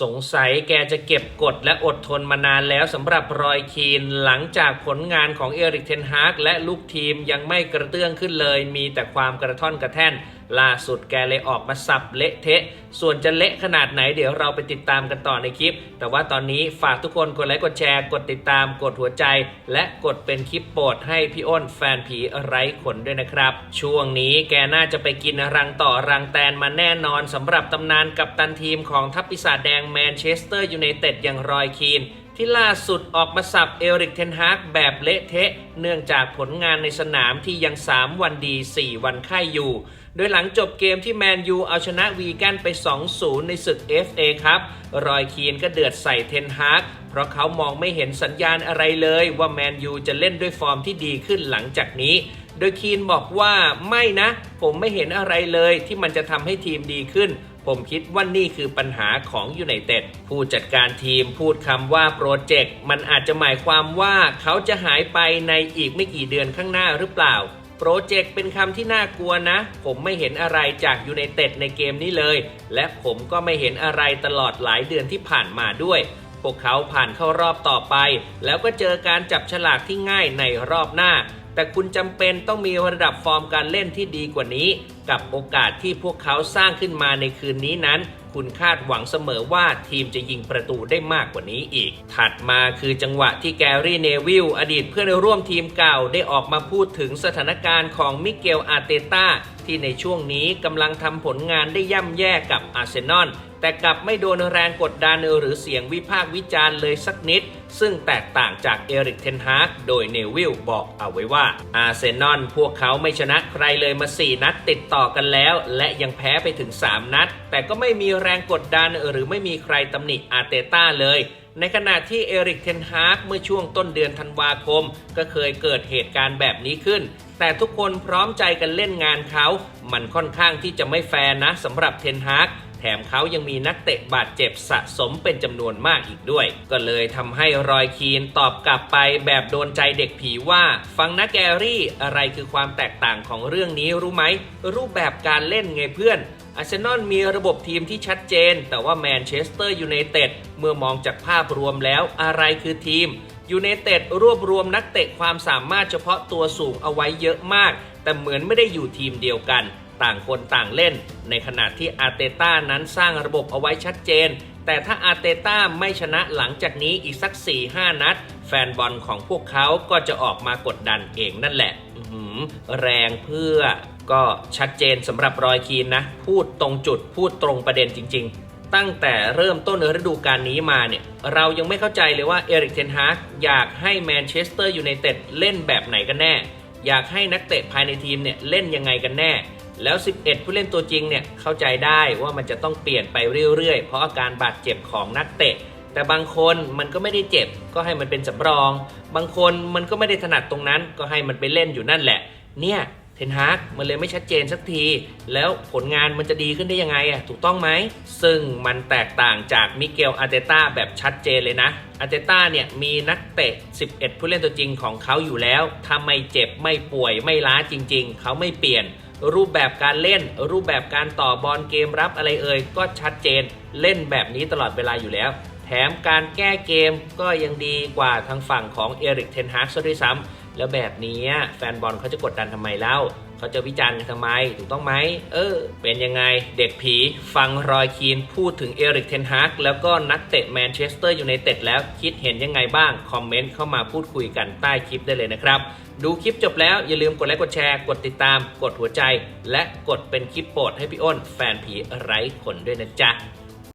สงสัยแกจะเก็บกดและอดทนมานานแล้วสำหรับรอยคีนหลังจากผลงานของเอริกเทนฮากและลูกทีมยังไม่กระเตื้องขึ้นเลย มีแต่ความกระท่อนกระแท่น ล่าสุดแกเลยออกมาสับเละเทะ ส่วนจะเละขนาดไหนเดี๋ยวเราไปติดตามกันต่อในคลิป แต่ว่าตอนนี้ฝากทุกคนกดไลค์กดแชร์ กดติดตาม กดหัวใจ และกดเป็นคลิปโปรดให้พี่อ้นแฟนผีไร้ขนด้วยนะครับ ช่วงนี้แกน่าจะไปกินรังต่อรังแตนมาแน่นอนสำหรับตำนานกับตันทีมของทัพปีศาจแดงแมนเชสเตอร์ยูไนเต็ดอย่างรอยคีน ที่ล่าสุดออกมาสับเอริกเทนฮากแบบเละเทะ เนื่องจากผลงานในสนามที่ยัง 3 วันดี 4 วันไข่อยู่ โดยหลังจบเกมที่แมนยูเอาชนะวีแกนไป 2-0 ในศึก FA ครับ รอยคีนก็เดือดใส่เทนฮากเพราะเขามองไม่เห็นสัญญาณอะไรเลยว่าแมนยูจะเล่นด้วยฟอร์มที่ดีขึ้นหลังจากนี้ โดยคีนบอกว่าไม่นะ ผมไม่เห็นอะไรเลยที่มันจะทำให้ทีมดีขึ้น ผมคิดว่านี่คือปัญหาของยูไนเต็ดผู้จัดการทีมพูดคำว่าโปรเจกต์มันอาจจะหมายความว่าเขาจะหายไปในอีกไม่กี่เดือนข้างหน้าหรือเปล่า โปรเจกต์เป็นคำที่น่ากลัวนะ ผมไม่เห็นอะไรจากยูไนเต็ดในเกมนี้เลย และผมก็ไม่เห็นอะไรตลอดหลายเดือนที่ผ่านมาด้วย พวกเขาผ่านเข้ารอบต่อไป แล้วก็เจอการจับฉลากที่ง่ายในรอบหน้า แต่คุณจำเป็นต้องมีระดับฟอร์มการเล่นที่ดีกว่านี้ กับโอกาสที่พวกเขาสร้างขึ้นมาในคืนนี้นั้น คุณคาดหวังเสมอว่าทีมจะยิงประตูได้มากกว่านี้อีก ถัดมาคือจังหวะที่แกรี่เนวิลอดีตเพื่อนร่วมทีมเก่าได้ออกมาพูดถึงสถานการณ์ของมิเกลอาเตตา ที่ในช่วงนี้กำลังทำผลงานได้ย่ำแย่กับอาร์เซนอลแต่กลับไม่โดนแรงกดดันหรือเสียงวิพากษ์วิจารณ์เลยสักนิด ซึ่งแตกต่างจากเอริกเทนฮากโดยเนวิลบอกเอาไว้ว่า อาร์เซนอลพวกเขาไม่ชนะใครเลยมา 4 นัดติดต่อกันแล้ว และยังแพ้ไปถึง 3 นัด แต่ก็ไม่มีแรงกดดันหรือไม่มีใครตำหนิอาร์เตต้าเลย ในขณะที่เอริกเทนฮากเมื่อช่วงต้นเดือนธันวาคม ก็เคยเกิดเหตุการณ์แบบนี้ขึ้น แต่ทุกคนพร้อมใจกันเล่นงานเขา มันค่อนข้างที่จะไม่แฟร์นะสำหรับเทนฮาก แถมเขายังมีนักเตะบาดเจ็บสะสมเป็นจำนวนมากอีกด้วย ก็เลยทำให้รอยคีนตอบกลับไปแบบโดนใจเด็กผีว่าฟังนะแกรี่อะไรคือความแตกต่างของเรื่องนี้รู้ไหม รูปแบบการเล่นไงเพื่อนอาร์เซนอลมีระบบทีมที่ชัดเจน แต่ว่าแมนเชสเตอร์ยูไนเต็ดเมื่อมองจากภาพรวมแล้วอะไรคือทีมยูไนเต็ดรวบรวมนักเตะความสามารถเฉพาะตัวสูงเอาไว้เยอะมาก แต่เหมือนไม่ได้อยู่ทีมเดียวกัน ต่างคนต่างเล่น ในขณะที่อาร์เตต้านั้นสร้างระบบเอาไว้ชัดเจน แต่ถ้าอาร์เตต้าไม่ชนะหลังจากนี้อีกสัก 4-5 นัด แฟนบอลของพวกเขาก็จะออกมากดดันเองนั่นแหละแรงเพื่อก็ชัดเจนสำหรับรอยคีนนะ พูดตรงจุดพูดตรงประเด็นจริง ๆ ตั้งแต่เริ่มต้นฤดูกาลนี้มาเนี่ยเรายังไม่เข้าใจเลยว่าเอริกเทนฮากอยากให้แมนเชสเตอร์ยูไนเต็ดเล่นแบบไหนกันแน่ อยากให้นักเตะภายในทีมเนี่ยเล่นยังไงกันแน่ แล้ว 11 ผู้เล่นตัวจริงเนี่ยเข้าใจได้ว่ามันจะต้องเปลี่ยนไปเรื่อยๆ เพราะอาการบาดเจ็บของนักเตะ แต่บางคนมันก็ไม่ได้เจ็บ ก็ให้มันเป็นสำรอง บางคนมันก็ไม่ได้ถนัดตรงนั้น ก็ให้มันไปเล่นอยู่นั่นแหละ เนี่ยเทนฮากมันเลยไม่ชัดเจนสักที แล้วผลงานมันจะดีขึ้นได้ยังไงอะถูกต้องไหม ซึ่งมันแตกต่างจากมิเกลอาเตต้าแบบชัดเจนเลยนะอาเตต้าเนี่ยมีนักเตะ 11 ผู้เล่นตัวจริงของเขาอยู่แล้วถ้าไม่เจ็บไม่ป่วยไม่ล้าจริง ๆ เขาไม่เปลี่ยน รูปแบบการเล่น รูปแบบการต่อบอลเกมรับอะไรเอ่ยก็ชัดเจนเล่นแบบนี้ตลอดเวลาอยู่แล้ว แถมการแก้เกมก็ยังดีกว่าทางฝั่งของเอริกเทนฮากซะด้วยซ้ำ แล้วแบบนี้แฟนบอลเขาจะกดดันทำไมเล่าเขาจะวิจารณ์กันทำไมถูกต้องไหมเออ เป็นยังไงเด็กผีฟังรอยคีนพูดถึงเอริกเทนฮากแล้วก็นักเตะแมนเชสเตอร์ยูไนเต็ดแล้วคิดเห็นยังไงบ้าง คอมเมนต์เข้ามาพูดคุยกันใต้คลิปได้เลยนะครับ ดูคลิปจบแล้วอย่าลืมกดไลค์กดแชร์ กดติดตาม กดหัวใจ และกดเป็นคลิปโปรดให้พี่อ้น แฟนผีไร้ขนด้วยนะจ๊ะ